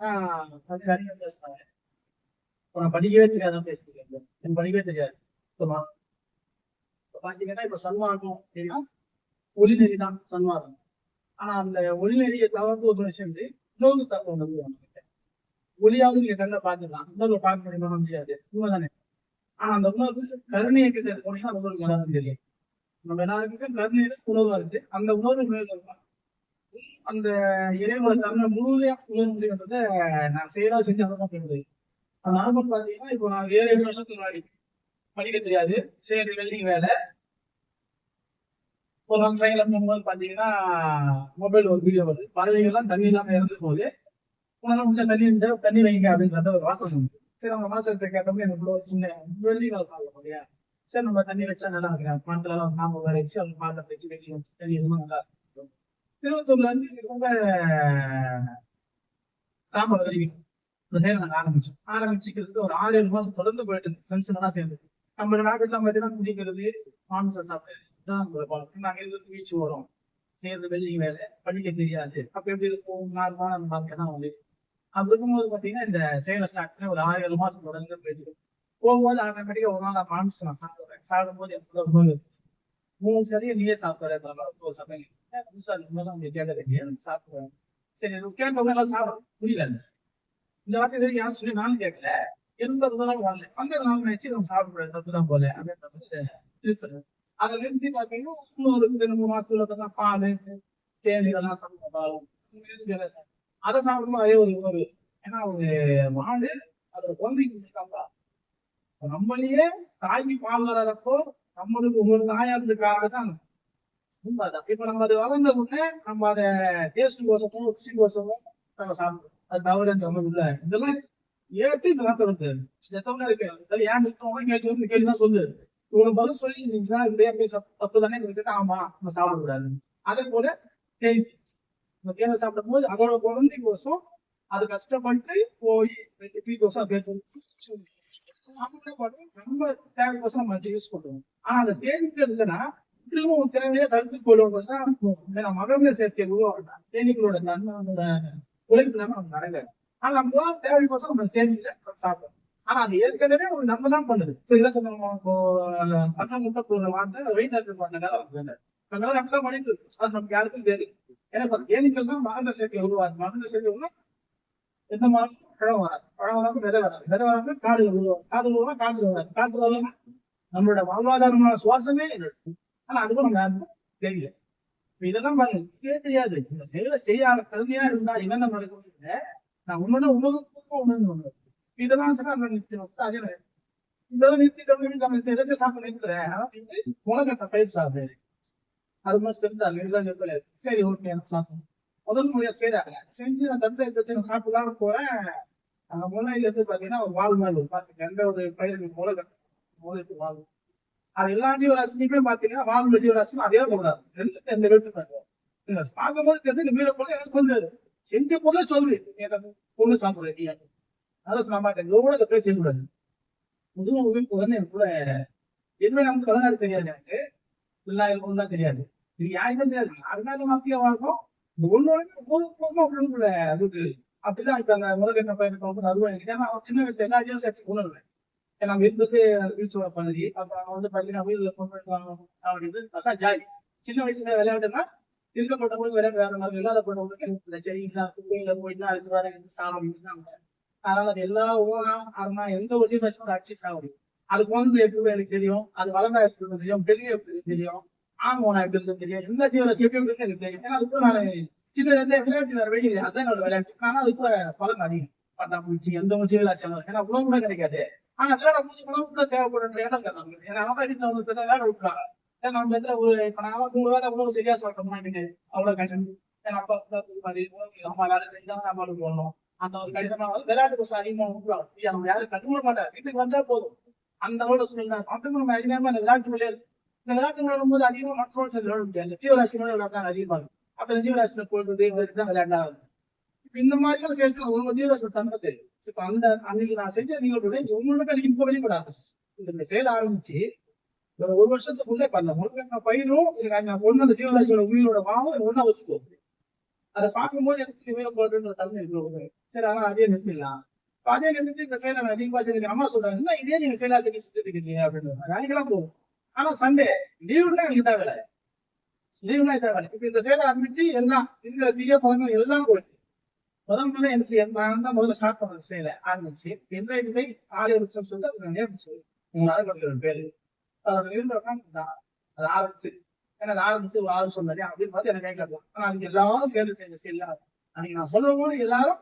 ஆஹ் அது நிறைய பேசுறாங்க இப்போ நான் படிக்கவே தெரியாதான் பேசிக்கிறேன் எனக்கு படிக்கவே தெரியாது. சும்மா. இப்போ பாத்தீங்கன்னா இப்ப சன்மார்க்கம் அப்படின்னா ஒளிநெறி தான் சன்மார்க்கம். ஆனா அந்த ஒளிநெறியை தவிர்த்து ஒரு விஷயம் இன்னொரு தகவல் வந்து நம்மகிட்ட ஒளியாவது நீங்க கண்ணில் பார்த்துக்கலாம். இன்னொரு பார்க்க முடியுமா? முடியாது. உண்மைதானே? ஆனா அந்த உணர்வு கருணையை கிட்ட போனீங்கன்னா அந்த உணர்வு நல்லா தெரியும். நம்ம எல்லாருக்கும் கருணையில உணவா இருக்கு அந்த உணர்வு மேல இருக்கும் அந்த இறைவனை தன்னை முழுமையா உணர முடியுன்றத நான் செயலா செஞ்சு அனுபவம் முடியும் அந்த அனுபவம் பாத்தீங்கன்னா இப்போ நான் ஏழு ஏழு வருஷத்துக்கு முன்னாடி படிக்க தெரியாது. சரி வெல்டிங் வேலை. ஒரு நாள் ட்ரெயின்ல போகும்போது பாத்தீங்கன்னா மொபைல் ஒரு வீடியோ வருது. பறவைகள்லாம் தண்ணி இல்லாம இறந்து போகுது உங்களால முடிஞ்ச தண்ணி இருந்து தண்ணி வைங்க அப்படின்றத ஒரு வாசல் உண்டு சரி அவங்க வாசகத்தை கேட்டோம்னா எனக்கு ஒரு சின்ன வெல்டிங் பார்க்க முடியாது சரி நம்ம தண்ணி வச்சா நல்லா இருக்கிறேன் பணத்துல நாம வேற வச்சு அவங்க பாத்திரம் வச்சு வெளியே தண்ணி எதுவும் நல்லா இருக்கும் திருவத்தூர்ல இருந்து ரொம்ப தாம்பரம் வரைக்கும் இந்த சைடு நாங்க ஆரம்பிச்சோம். ஆரம்பிச்சுக்கிறது ஒரு ஆறு ஏழு மாசம் தொடர்ந்து போயிட்டு ஃப்ரெண்ட்ஸ் எல்லாம் சேர்ந்து நம்ம நாட்டுலாம் பாத்தீங்கன்னா குடிக்கிறது மாமிசம் சாப்பிடுறது இதுதான் நம்மளோட நாங்க இருந்து பீச் வரோம் சேர்ந்து வெல்டிங் வேலை படிக்க தெரியாது. அப்ப எப்படி இருக்கும்? நார்மலா நம்ம பார்க்கலாம் வந்து. அப்படி இருக்கும்போது பாத்தீங்கன்னா இந்த சேலை ஸ்டார்ட் பண்ணி ஒரு ஆறு ஏழு மாசம் தொடர்ந்து போயிட்டு போகும்போது ஆட்டோமேட்டிக்கா ஒரு நாள் நான் மாமிசம் நான் சாப்பிடுறேன் சாப்பிடும் போது எனக்கு மூணு சரியா நீயே சாப்பிடுறேன் ஒரு சமையல் புதுசா இருந்தாலும் அவங்க எனக்கு சாப்பிடுவேன் சரி கேட்டவங்க எல்லாம் சாப்பிட முடியல இந்த வார்த்தை யாரும் சொல்லி நானும் கேட்கல எண்பது நாள் வரல அந்த நாள் நினைச்சு நம்ம சாப்பிடுறது தப்பு தான் போல அப்படின்றது திருப்பது அதை பாத்தீங்கன்னா இன்னொரு ரெண்டு மூணு மாசத்துல பார்த்தா பால் தேன் இதெல்லாம் சாப்பிடுறோம் அதை சாப்பிடும்போது அதே ஒரு ஒரு ஏன்னா ஒரு மாடு அதோட குழந்தைக்கு இருக்காங்களா நம்மளையே தாய்க்கு பால் வராதப்போ நம்மளுக்கு ஒரு தாயா இருந்துக்காக தான் உண்மைதான் இப்ப நம்ம அது வளர்ந்த உடனே நம்ம அதை டேஸ்ட் கோசமும் ருசி கோசமும் நம்ம சாப்பிடுவோம் அது தவறு மாதிரி இல்ல. இதெல்லாம் ஏற்று இந்த வார்த்தை வந்து எத்தவங்க இருக்கு. அதெல்லாம் ஏன் நிறுத்தவங்க கேட்டு வந்து கேள்வி தான் சொல்லுது. இவங்க பதில் சொல்லி நீங்க இப்படியே போய் தப்பு தானே நீங்க ஆமா நம்ம சாப்பிடக்கூடாது. அதே போல கேள்வி நம்ம கேள்வி சாப்பிடும் போது அதோட குழந்தை கோசம் அது கஷ்டப்பட்டு போய் டீ கோசம் அப்படியே நம்ம தேவை கோசம் நம்ம யூஸ் பண்ணுவோம். ஆனா அந்த தேனிக்கு இல்லைன்னா திரும்பவும் தேவையை தடுத்து கொள்ளுவோம் மகர்ந்த சேர்க்கை உருவாக்கணும். தேனீக்களோட நன்மையோட உழைப்பு நம்ம நம்ம நடக்காது ஆனா நம்ம தேவை நம்ம தேனியில சாப்பிடும் ஆனா அது ஏற்கனவே ஒரு நம்ம தான் பண்ணுது. இப்போ இல்லை சொன்னோம் இப்போ அண்ணா முட்டை போடுற வார்த்தை வெயிட் பண்ணனால வந்து அதனால அப்படிதான் பண்ணிட்டு இருக்கு. அது நமக்கு யாருக்கும் தெரியும் ஏன்னா இப்ப தேனீக்கள் தான் மகந்த சேர்க்கை உருவாது மகர்ந்த சேர்க்கை உருவா எந்த மாதிரி? பழம் வராது. பழம் வராது விதை வராது. விதை வராது காடுகள் உருவாது காடு உருவா காடு வராது. காடு வரலாம் நம்மளோட வாழ்வாதாரமான சுவாசமே ஆனா அது கூட தெரியல. இதெல்லாம் பாருங்க இதுவே தெரியாது. இந்த செயலை செய்யாத கருமையா இருந்தா என்னென்ன நடக்கும் நான் உன்னோட உலகத்துக்கும் உணர்ந்து இதெல்லாம் சார் நம்ம நிறுத்தணும் அதே மாதிரி. இதெல்லாம் நிறுத்திட்டோம் நம்ம தெரிஞ்ச சாப்பிட நிறுத்துறேன் அதான் உலகத்தை பயிர் சாப்பிடுறது அது மாதிரி செஞ்சா நிறுத்தம் நிறுத்தல சரி ஓகே எனக்கு சாப்பிடணும் முதல் முறையா செய்யறாங்க செஞ்சு நான் தட்டை எடுத்து நான் சாப்பிடலாம்னு போறேன். முன்னாடி எடுத்து இருந்து பாத்தீங்கன்னா ஒரு வால் மாதிரி பாத்துக்க எந்த ஒரு பயிர் முளை முளைக்கு வாழ்வு அது எல்லா ஜீவராசிலையுமே பாத்தீங்கன்னா வால் ஜீவராசியும் அதே கூடாது ரெண்டுக்கு எந்த வேட்டு நீங்க பார்க்கும்போது தெரிஞ்சு மீற போல எனக்கு சொல்லுது செஞ்ச போல சொல்லு பொண்ணு சாப்பிடுற நீ அதான் சொல்ல மாட்டேன் எவ்வளவு இதை பேச கூடாது முதுமை உதவி உடனே கூட எதுவுமே நமக்கு பதினாறு தெரியாது எனக்கு. இல்லா இருக்கும் தான் தெரியாது. இது யாருக்கும் தெரியாது. யாருக்காவது மாத்தியா வாழ்க்கும் இந்த ஒண்ணு ஒண்ணு போகும் அப்படின்னுல அதுக்கு அப்படிதான் இப்ப அந்த முருகன் பயிருக்கு வந்து அதுவும் ஏன்னா சின்ன வயசுல எல்லா ஜீவன் சேர்த்து கொண்டு வருவேன் நம்ம இருந்துட்டு வீழ்ச்சோட பகுதி. அப்ப அவங்க வந்து பாத்தீங்கன்னா இதுல கொண்டு போயிட்டு அப்படின்னு அதான் ஜாலி சின்ன வயசுல விளையாட்டுன்னா இருக்கப்பட்ட போது விளையாட்டு வேற மாதிரி இல்லாத போட்டவங்களுக்கு எனக்கு சரிங்களா குப்பையில போயிட்டு அதுக்கு வேற எந்த சாரம் அதனால அது எல்லா ஊரம் ஆனா எந்த ஒரு விஷயம் அக்சஸ் ஆகும் அது குழந்தை எப்படி எனக்கு தெரியும். அது வளர்ந்தா எப்படி தெரியும். பெரிய எப்படி தெரியும். ஆங்கோனா எப்படி இருக்கு தெரியும். எந்த ஜீவன எப்படி இருக்கு எனக்கு தெரியும். ஏன்னா அதுக்கு நான் சின்ன இருந்தே விளையாட்டு வேற வெளியே அதான் என்னோட விளையாட்டு. ஆனா அதுக்கு பலன் அதிகம். பட்டாம்பூச்சி எந்த ஒரு ஜீவராசி ஏன்னா உணவு கூட கிடைக்காது. ஆனா விளையாட முடிஞ்ச உணவு தேவைப்படுற இடம் கேட்டாங்க ஏன்னா அவங்க வீட்டுல வந்து விளையாட விட்டுறாங்க ஏன்னா நம்ம இடத்துல ஒரு இப்ப நான் மூணு வேலை உணவு சரியா சாப்பிட்டோம்னா எனக்கு அவ்வளவு கடினம் ஏன்னா அப்பா மாதிரி அம்மா வேலை செஞ்சா சாப்பாடு போடணும். அந்த ஒரு கடினமா வந்து விளையாட்டு கொஞ்சம் அதிகமா விட்டுருவாங்க நம்ம யாரும் கண்டுபிட மாட்டாங்க. வீட்டுக்கு வந்தா போதும். அந்த அளவுல சொல்லுங்க மொத்தம் நம்ம அதிகமா இந்த விளையாட்டு விளையாடு இந்த விளையாட்டு விளையாடும்போது அதிகமா மனசோட சேர்ந்து விளையாட முடியாது. ஜீவராசினோட விளையாட்டு அதிகமா இருக்கும். அப்ப இந்த ஜீவராசியில போடுறது தான் விளையாண்டாகும் இப்ப இந்த மாதிரி சேர்த்து அவங்க ஜீவராசி தன்மை தெரியும் இப்ப அந்த அன்னைக்கு நான் செஞ்ச நீங்களுடைய உங்களோட எனக்கு இப்ப வெளிப்படாது. இந்த செயல் ஆரம்பிச்சு ஒரு ஒரு வருஷத்துக்குள்ளே பண்ண முழுக்க பயிரும் நான் ஒண்ணு அந்த ஜீவராசியோட உயிரோட வாங்கும் ஒன்னா வச்சுக்கோ. அதை பார்க்கும்போது எனக்கு உயிரம் போடுற தன்மை இருக்கு சரி ஆனா அதே நிறுத்திடலாம். அதே நிறுத்தி இந்த செயலை அதிகமா செஞ்சு அம்மா சொல்றாங்க "என்ன இதே நீங்க செயலா செஞ்சு சுத்திட்டு இருக்கீங்க அப்படின்னு. அன்னைக்கெல்லாம் போகும். ஆனா சண்டே லீவுனா எனக்கு தேவை லீவுனா தேவை இப்ப இந்த செயலை ஆரம்பிச்சு எல்லாம் இருக்கிற தீய பழங்கள் எல்லாம் போயிடுச்சு முதல் முதல்ல எனக்கு நான் தான் முதல்ல ஸ்டார்ட் பண்ண செய்யல. ஆரம்பிச்சு இன்றைய ஆறு உற்சவம் சொல்லிட்டு அது நேர்ந்துச்சு மூணு ஆளுநர்கள் பேரு. அதோட நிறுவனம் தான் அது ஆரம்பிச்சு. ஏன்னா அது ஆரம்பிச்சு ஒரு ஆள் சொன்னாரு. அப்படின்னு பார்த்து எனக்கு கேட்கலாம் ஆனா அதுக்கு எல்லாரும் சேர்ந்து செய்ய செய்யலாம் அன்னைக்கு நான் சொல்லும் போது எல்லாரும்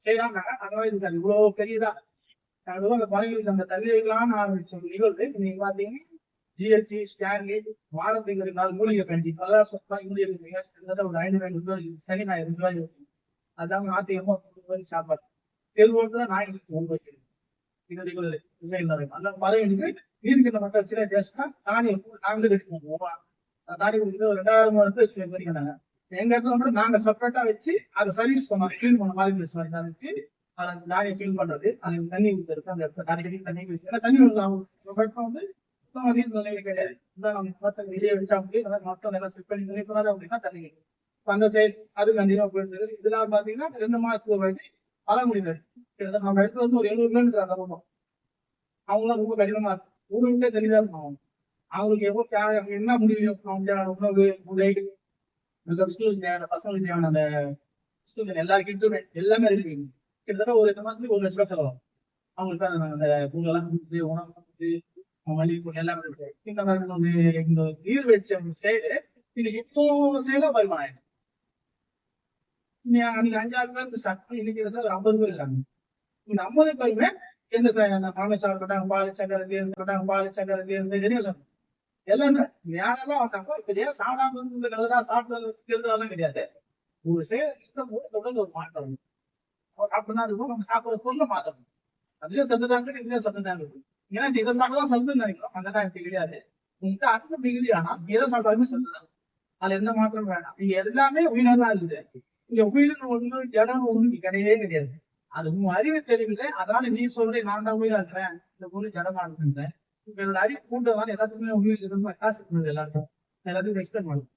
செய்யறாங்க அதனால இதுக்கு அது இவ்வளவு பெரியதா? அதுவும் அந்த பறவைகளுக்கு அந்த தள்ளி வைக்கலாம்னு ஆரம்பிச்ச நிகழ்வு. நீங்க பாத்தீங்கன்னா ஜிஹெச்சி ஸ்டான்லி வாரத்துக்கு நாலு மூலிகை கஞ்சி பலரா சொத்தா மூலிகை ஒரு ஐநூறு ரூபாய் சனி ஞாயிறு ரூபாய் இருக்கும். அதான் நாத்தியமா மாதிரி சாப்பாடு. தெருவோட்டுல நாய்களுக்கு ஒன்று இது ரெகுலர் டிசைன் அந்த பறவைகளுக்கு நீர்க்கிட்ட மட்டும் சின்ன டேஸ்ட்னா நாங்களே ரெடி பண்ணுவோம் அந்த கொடுத்து ஒரு ரெண்டாயிரம் ரூபாய் எங்க இடத்துல மட்டும் நாங்க செப்பரேட்டா வச்சு அதை சர்வீஸ் பண்ணோம் ஃபீல் பண்ண மாதிரி மாதிரி வச்சு அதை தானியம் ஃபீல் பண்றது. அது தண்ணி ஊற்றுறது அந்த இடத்துல. அடிக்கடி தண்ணி ஏன்னா தண்ணி வந்து அவங்க வந்து சுத்தமா நீர் கிடையாது. இந்த நம்ம மொத்தம் வெளியே வச்சா அப்படியே மொத்தம் நல்லா செட் பண்ணி நினைக்கிறாரு அப்படின்னா தண்ணி கிடைக்கும். அந்த சைடு அது கண்டிப்பா போயிட்டு இதெல்லாம் பாத்தீங்கன்னா ரெண்டு மாசத்துக்கு ஒரு வாட்டி பல கிட்டத்தட்ட நம்ம இடத்துல வந்து ஒரு எழுநூறு கிலோமீட்டர் அந்த பக்கம் அவங்களாம் ரொம்ப கடினமா இருக்கும் ஊரு விட்டே தெளிதா இருக்கும் அவங்களுக்கு எவ்வளவு தேவை என்ன முடிவு அவங்களுக்கான உணவு உடை ஸ்கூலுக்கு தேவையான பசங்களுக்கு தேவையான அந்த ஸ்கூலுக்கு எல்லா கிட்டுமே எல்லாமே ரெடி கிட்டத்தட்ட ஒரு ரெண்டு மாசத்துக்கு ஒரு லட்ச ரூபாய் செலவாகும். அவங்களுக்கு அந்த அந்த பொருளெல்லாம் கொடுத்து உணவு கொடுத்து மளிகை பொருள் எல்லாமே இருக்கு இந்த மாதிரி வந்து இந்த நீர் வச்ச செயலு இன்னைக்கு இப்போ சைடா வருமானம் அன்னைக்கு அஞ்சாறு பேர் ஸ்டார்ட் பண்ணி இன்னைக்கு ஒரு ஐம்பது பேர் இருக்காங்க. இந்த ஐம்பது பேருமே எந்த மாமேசார் இருக்கட்டாங்க பால் சக்கரை இருக்கட்டாங்க பால் சக்கரை இந்த எதையும் சொன்னோம் எல்லாமே யாரெல்லாம் வந்தாங்க. இப்ப ஏன் சாதாரண இந்த நல்லதா சாப்பிட்டது கிடையாது. ஒரு செயல் தொடர்ந்து ஒரு மாற்றம் அப்படின்னா அது நம்ம சாப்பிடுற பொருளை மாத்தணும். அதுலயும் சத்துதாங்க இதுலயும் சத்துதாங்க இருக்கு ஏன்னா இதை சாப்பிட்டா சத்துன்னு நினைக்கிறோம். அந்த தான் இப்படி கிடையாது. உங்ககிட்ட அந்த மிகுதி ஆனா எதை சாப்பிட்டாலுமே சத்துதான். அதுல எந்த மாற்றம் வேணாம். இது எல்லாமே உயிரா தான் இருக்குது. இங்க உயிரின் ஒண்ணு ஜடம் ஒண்ணு கிடையவே கிடையாது. அது உன் அறிவு தெரியல அதனால நீ சொல்ற நான் தான் உயிரா இருக்கிறேன் இந்த பொருள் ஜடமா இருக்கிறேன் இப்ப என்னோட அறிவு கூட்டதான் எல்லாத்துக்குமே உயிர் ரொம்ப காசு எல்லாத்துக்கும் எல்லாருக்கும். எல்லாத்துக்கும் எக்ஸ்பிளைன் பண்ணும்.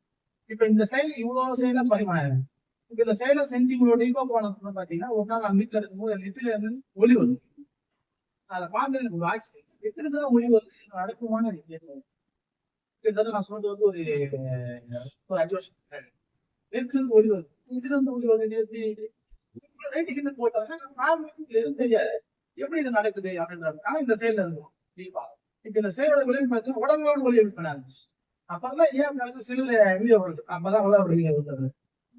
இப்ப இந்த செயல் இவ்வளவு செயலா பரிமாறும் இப்ப இந்த செயலை செஞ்சு இவ்வளவு ஈகோ போனது பாத்தீங்கன்னா ஒரு நாள் நான் வீட்டுல இருக்கும்போது என் இருந்து ஒளி வரும் அதை பார்த்து எனக்கு ஒரு ஆட்சி எத்தனை தடவை ஒளி வருது? நடக்குமான நடக்குமான்னு எனக்கு கிட்டத்தட்ட நான் சொன்னது வந்து ஒரு ஒரு அஞ்சு வருஷம் நேற்று இருந்து ஒளி வருது. இதுல இருந்து ஒளி வருது நேற்று இருந்து எதுவும் தெரியாது எப்படி இது நடக்குது அப்படின்றாங்க ஆனா இந்த செயல்ல இருக்கும் தீபா இப்ப இந்த செயலோட விளைவு பார்த்தீங்கன்னா உடம்போட ஒளி எழுப்பினாங்க அப்பதான் ஏன் நடந்து சிறுல வீடியோ வருது அப்பதான் அவ்வளவு வீடியோ வருது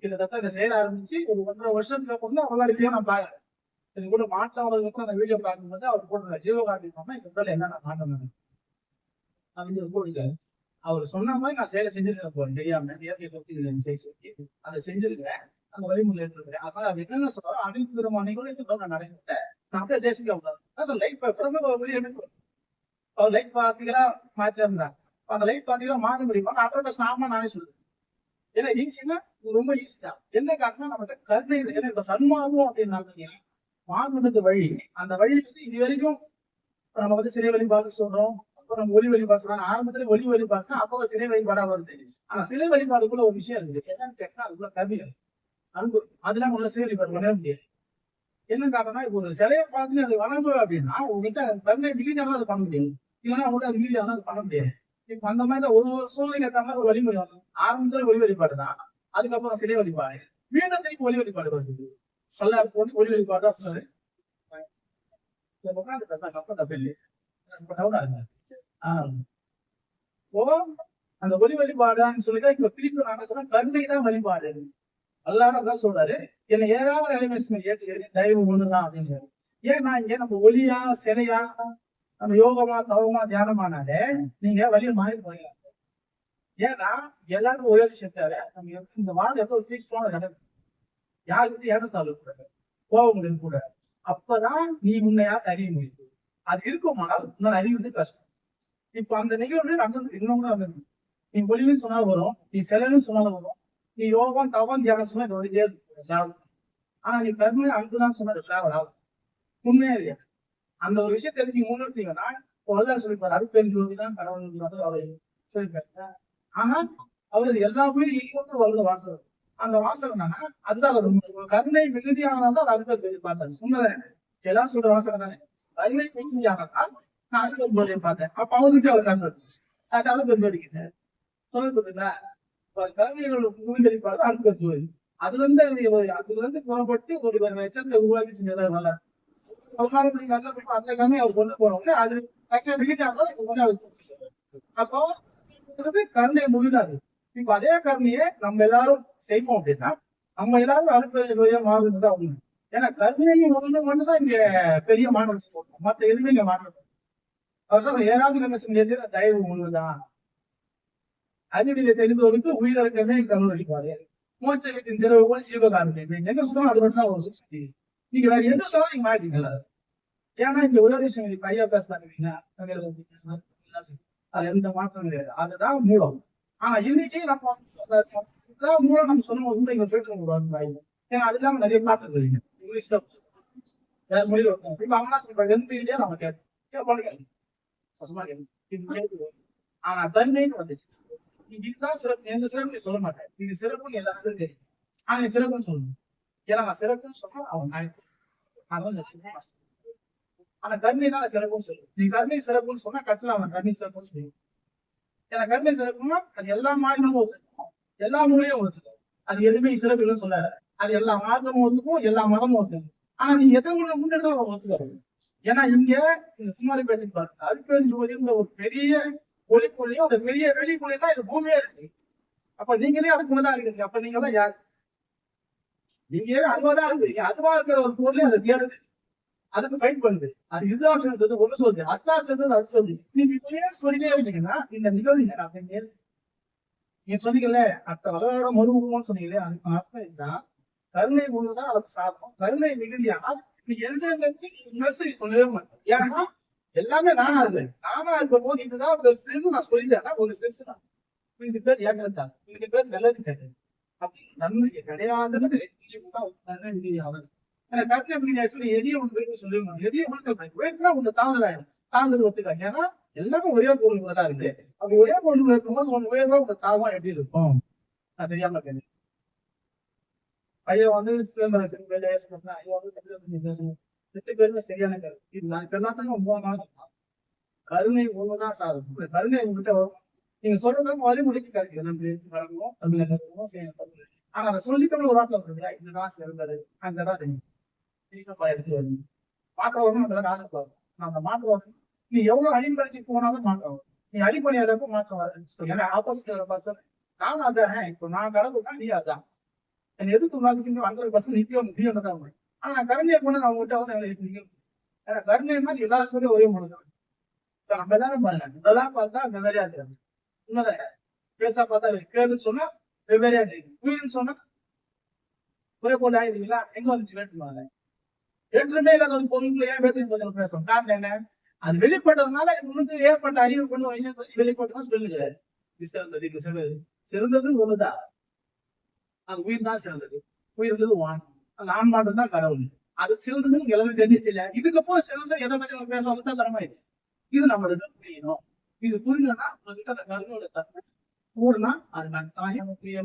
கிட்டத்தட்ட இந்த செயல் ஆரம்பிச்சு ஒரு ஒன்றரை வருஷத்துக்கு அப்புறம் தான் அவ்வளவு வீடியோ நான் பாக்குறேன் இது கூட மாற்றவங்களுக்கு அந்த வீடியோ பார்க்கும்போது அவர் போடுற ஜீவகாந்தி எங்க இந்த உடல் என்னென்ன மாற்றம் அப்படின்னு போடுங்க அவர் சொன்ன மாதிரி நான் சேலை செஞ்சிருக்கேன் போறேன் தெரியாம இயற்கை பத்தி செய்ய சொல்லி அதை செஞ்சிருக்கிறேன் அந்த வழிமுறை எடுத்துருக்கேன் அப்ப அவர் என்னென்ன சொல்றோம் அனைத்து விதமான நிகழ்வுகளுக்கும் நான் நடக்கிறேன் நான் அப்படியே தேசிக்க லைட் எப்படி ஒரு வெளியே அவர் லைட் பார்த்தீங்கன்னா மாற்றி இருந்தாங்க அந்த லைட் பார்த்தீங்கன்னா மாற முடியுமா நான் அப்புறம் நாம நானே சொல்லுவேன் ஏன்னா ஈஸினா ரொம்ப ஈஸி தான். என்ன காரணம் நமக்கு கருணை ஏன்னா இப்ப சன்மார்க்கம் அப்படின்னு மாறுபடுத்த வழி. அந்த வழி வந்து இது வரைக்கும் நம்ம வந்து சிறை வழிபாடு சொல்றோம். அப்புறம் ஒளி வழிபாடு சொல்றோம் ஆரம்பத்துல ஒளி வழிபாடுனா அப்போ சிலை வழிபாடா வருது. ஆனா சிலை வழிபாடுக்குள்ள ஒரு விஷயம் இருக்குது என்னன்னு கேட்டா அதுக்குள்ள கவிகள் அன்பு. அதெல்லாம் உள்ள சிலை வழிபாடு பண்ண முடியாது. என்ன காரணம்னா இப்போ ஒரு சிலையை பார்த்து அது வணங்கு அப்படின்னா உங்ககிட்ட தன்னை விகிதம் அது பண்ண முடியும். இல்லைன்னா உங்கள்கிட்ட அது விகிதம் அது பண்ண முடியாது. இப்ப அந்த மாதிரி ஒரு ஒரு சூழ்நிலை ஏற்ற ஒரு வழிமுறை வரும். ஆரம்பத்துல ஒளி வழிபாடு தான். அதுக்கப்புறம் சிலை வழிபாடு மீண்டும் திருப்பி ஒளி வழிபாடு வருது. பல்லாயிரத்து ஒளி ஒளி வழிபாடு தான் சொன்னாரு. உட்காந்து உட்கார்ந்து கஷ்டம் அப்ப சொல்லி. இப்ப down ஓம் ஓ, அந்த ஒலி வழிபாடுன்னு சொல்லிட்டு இப்ப திருப்பி நான் சொன்னா கருணை தான் வழிபாடு. அல்லாரும் தான் சொல்றாரு என்னை ஏதாவது எலிமெண்ட்ஸ் ஏறி தயவு ஒண்ணுதான் ஏன் நான் இங்க நம்ம ஒலியா சிலையா நம்ம யோகமா தவமா தியானமானாலே நீங்க வழியை மாறி போயிடலாம். ஏன்னா எல்லாரும் ஒரே விஷயத்தால நம்ம இந்த வாரம் எப்போ ஒரு பீஸ்ஃபுல்லான இடம் யாருக்கிட்ட ஏறத்தாலும் கூட கோபம் கூட அப்பதான் நீ உன்னையா அறிய முடியும். அது இருக்குமானால் உன்னால் அறிவது கஷ்டம். இப்ப அந்த நிகழ்வு நடந்து இன்னும் கூட நடந்தது நீ ஒளின்னு சொன்னாலும் வரும் நீ சிலைன்னு சொன்னாலும் வரும். நீ யோகம் தவம் தியானம் சொன்னா இது வந்து லாபம் ஆனா நீ கருணை அன்புதான் சொன்னது வராது. உண்மையா இல்லையா? அந்த ஒரு விஷயத்தை நீங்க முன்னிறுத்தீங்கன்னா வல்லா சொல்லிப்பாரு அது பெருஞ்சோதி தான் கடவுள் அவர் சொல்லிப்பாரு ஆனா அவர் எல்லா உயிரும் ஈக்குவல் வருட வாசம் அந்த வாசல் என்னன்னா அதுதான் அவர் கருணை மிகுதியானதான் அது அதுக்கு பார்த்தாரு. உண்மைதானே? எல்லாம் சொல்ற வாசல் தானே? கருணை மிகுதியானதான் நான் அறுபது போதை பார்த்தேன். அப்ப அவனுக்கு அவர் கருணை அது அறுபது போதிக்கிட்டேன் சொல்லப்படுங்களா கருணைகள் மூழ்கடிப்பாடு அறுபது அதுல இருந்து ஒரு அதுல இருந்து புறப்பட்டு ஒரு எச்சரிக்கை உருவாக்கி செஞ்சதா நல்லா. அவகாலப்படி நல்ல போய் அந்த கருணை அவர் கொண்டு போனவங்க அது தக்க மிகுதியானதான் அப்போ கருணை முழுதாது இப்ப அதே கருணையை நம்ம எல்லாரும் செய்வோம் அப்படின்னா நம்ம எல்லாரும் அறுபது மாறுறதுதான் உண்மை ஏன்னா கருணையும் ஒண்ணு மட்டும்தான் இங்க பெரிய மாற்றம் போட்டோம் மத்த எதுவுமே இங்க மாற்றம் அவர்கள் ஏழாவது என்ன செஞ்சது தயவு ஒண்ணுதான் அறிவியல தெரிந்தவருக்கு உயிரிழக்கமே கருணை மோட்ச வீட்டின் திறவு போல் ஜீவகாரணம் எங்க சுத்தம் அது மட்டும் தான் ஒரு சுத்தி. நீங்க வேற எந்த சொன்னாலும் நீங்க மாட்டீங்களா ஏன்னா இங்க உலக விஷயம் இப்ப ஐயா பேசுறாங்க. அது எந்த மாற்றம் கிடையாது. அதுதான் மூலம். ஆனா இன்னைக்கு நம்ம மூலம் நம்ம சொல்லும் போது இங்க சொல்லிட்டு கூடாது ஏன்னா அது இல்லாம நிறைய பார்த்து வரீங்க இங்கிலீஷ்ல. வேற மொழியில இப்ப அம்மா சொல்ற எந்திரிட்டே நம்ம கேட்போம் கேட்பாங்க. ஆனா தன்மைன்னு வந்துச்சு. நீங்க இதுதான் சிறப்பு. எந்த சிறப்பு சொல்ல மாட்டேன். இது சிறப்புன்னு எல்லாருக்கும் தெரியும். ஆனா நீ சிறப்புன்னு சொல்லணும். ஏன்னா நான் சிறப்புன்னு சொன்னா அவன் அதான் சிறப்பு நான் ஆனா கருணை தான் சிறப்புன்னு சொல்லுவோம் நீ கருணை சிறப்புன்னு சொன்னா கட்சியில அவன் கருணை சிறப்புன்னு சொல்லுவோம் ஏன்னா கருணை சிறப்புன்னா அது எல்லா மாநிலமும் ஒத்துக்கும் எல்லா மொழியும் ஒத்துக்கும் அது எதுவுமே சிறப்பு இல்லைன்னு சொல்லாத. அது எல்லா மார்க்கமும் ஒத்துக்கும் எல்லா மதமும் ஒத்துக்கும். ஆனா நீ எதை ஒண்ணு ஒத்துக்கிறது ஏன்னா இங்க இந்த சும்மாரி பேசி பாருங்க. ஒரு பெரிய ஒளிக்குள்ளையும் அந்த பெரிய வெளிக்குள்ளே தான் இது பூமியே இருக்கு. அப்ப நீங்களே அதுக்குள்ளதான் இருக்கீங்க. அப்ப நீங்க தான் யார்? நீங்க அதுவாதான் இருக்கு. அதுவா இருக்கிற ஒரு பொருளே அதை தேடுது அதுக்கு ஃபைட் பண்ணுது. அது இதுதான் சேர்ந்தது ஒண்ணு சொல்லுது. அதுதான் சேர்ந்தது அது சொல்லுது. நீங்க இப்படியே சொல்லிட்டே இருந்தீங்கன்னா இந்த நிகழ்வு நீங்க அதை நேர் நீங்க சொன்னீங்கல்ல அத்த வளரோட மறுமுகம்னு சொன்னீங்களே அதுக்கு அர்த்தம் இதுதான் கருணை முழுதான் அதுக்கு சாதம் கருணை மிகுதியானால் சொல்லவே மாட்டேன் ஏன்னா எல்லாமே நானா இருக்கேன் நானா இருக்கும் போது இதுதான் பெருசுன்னு நான் சொல்லிட்டேன் ஒரு செஸ் தான் இது பேர் ஏற்றத்தான் இதுக்கு பேர் நல்லது கேட்டது அப்படி நன்மை கிடையாதுன்னு தெரிஞ்சுக்கிட்டா நன்மை மிகுதியாகும் எனக்கு கருணை மிகுதி ஆக்சுவலி எதிய ஒன்று இருக்கு சொல்லுவாங்க எதிய ஒழுக்க வேணும்னா ஒண்ணு தாங்கலாயிரும் தாங்குறது ஒத்துக்காங்க ஏன்னா எல்லாமே ஒரே பொருள் தான் இருக்கு அப்படி ஒரே பொருள் இருக்கும்போது ஒண்ணு உயர்வா உங்க தாகம் எப்படி இருக்கும் நான் தெரியாம இருக்கேன் ஐயோ வந்து சிலம்பரம் வந்து எட்டு பேருமே சரியான கருத்து இது நான் எல்லாத்தையும் ஒன்பது நாள் கருணை ஒண்ணுதான் சாதம் இந்த கருணை உங்ககிட்ட வரும். நீங்க சொல்றது வழிமுறைக்கு கருத்து நன்றி வழங்குவோம் தமிழை கருத்துவோம் செய்யணும் ஆனா அதை சொல்லிக்கணும் ஒரு வார்த்தை வருது. இதுதான் சிறந்தது. அங்கதான் தெரியும். திருப்பா எடுத்து வருது மாற்றம் வரும். அந்த ஆசைப்படும் நான் அந்த மாற்றம் வரும். நீ எவ்வளவு அடிப்படைச்சு போனாலும் மாற்றம் வரும். நீ அடிப்படையாதப்ப மாற்றம் வரும் ஏன்னா ஆப்போசிட் பர்சன் நானும் அதான். இப்போ நான் கடவுள் நீ அதான். எதிர்த்து வாங்கிட்டு ஹண்ட்ரட் பர்சன்ட் நிக்க முடியும் தான் ஆனா நான் கருணையை போனது நான் வந்து எனக்கு நிற்க முடியும். ஏன்னா கருணை மாதிரி எல்லாருக்குமே ஒரே முறை தான். நம்ம எல்லாரும் பாருங்க இதெல்லாம் பார்த்தா வெவ்வேறையா தெரியும் உண்மைதான் பேசா பார்த்தா கேதுன்னு சொன்னா வெவ்வேறையா தெரியும். உயிர்னு சொன்னா ஒரே போல ஆயிருக்கீங்களா எங்க வந்துச்சு வேட்டுமாங்க வேற்றுமே இல்லாத ஒரு பொருளுக்குள்ள ஏன் வேற்றுமை கொஞ்சம் பேசணும் காரணம் என்ன? அது வெளிப்பட்டதுனால உனக்கு ஏற்பட்ட அறிவு கொண்டு விஷயம் வெளிப்பட்டதும் சொல்லுங்க. சிறந்தது சிறந்தது. ஒண்ணுதான். அது உயிர் தான் சிறந்தது. உயிர்ன்றது வான். அந்த ஆன்மாட்டம் தான் கடவுள். அது சிறந்ததுன்னு எல்லாமே தெரிஞ்சிச்சு இல்ல இதுக்கப்புறம் சிறந்த எதை பத்தி நம்ம பேச வந்து தரமா இது? இது நம்மளுக்கு புரியணும். இது புரியலன்னா உங்ககிட்ட அந்த கருணோட தன்மை. கூடனா அது நான் தாயம் புரியணும்